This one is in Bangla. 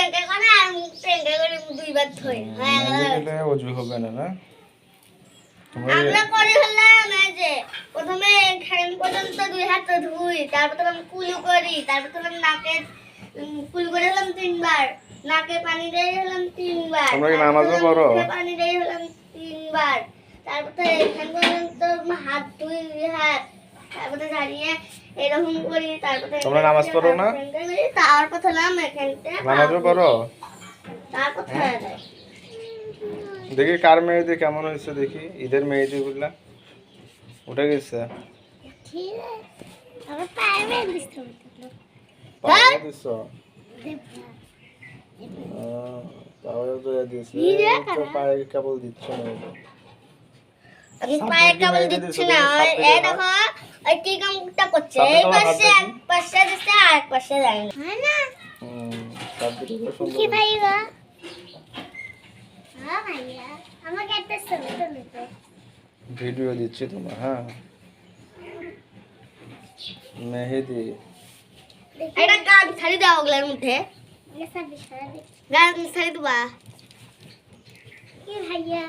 এঁকে করে আর করে দুইবার হয়ে গেল মেহেদি দিলে অজু হবে না না? আমরা করে ফেললাম এই যে প্রথমে এখান পর্যন্ত দুই হাত ধুই তারপর তো আমি কুলু করি তারপর তো নাকে কুলু করে হলাম তিনবার নাকে পানি দিয়ে হলাম তিনবার তোমরা কি নামাজও তো পানি দিয়ে হলাম তিনবার তারপর তো এখান পর্যন্ত হাত ধুই দুই হাত তারপরে দাঁড়িয়ে এরকম করি তারপরে তোমরা নামাজ পড়ো না? এখানটা নামাজও পড়ো? হয়ে। দেখি কার মেহেদি কেমন হয়েছে দেখি। ঈদের মেহেদি গুলা উঠে গেছে? পায়ে কেবল দিচ্ছ না। পায়ে কেবল দিচ্ছি না। দেখো এই কি কামটা করছে। এই পাশে। এক পাশে দিচ্ছে আর এক পাশে যায় না। হয় না। কি ভাইয়া। হ্যাঁ ভাইয়া আমাকে একটা ছবি তো ভিডিও দিচ্ছি তোমার হ্যাঁ। মেহেদি। একটা গান ছাড়ি দাও ওগুলোর মধ্যে। গান ছাড়ি দেবা। কি ভাইয়া?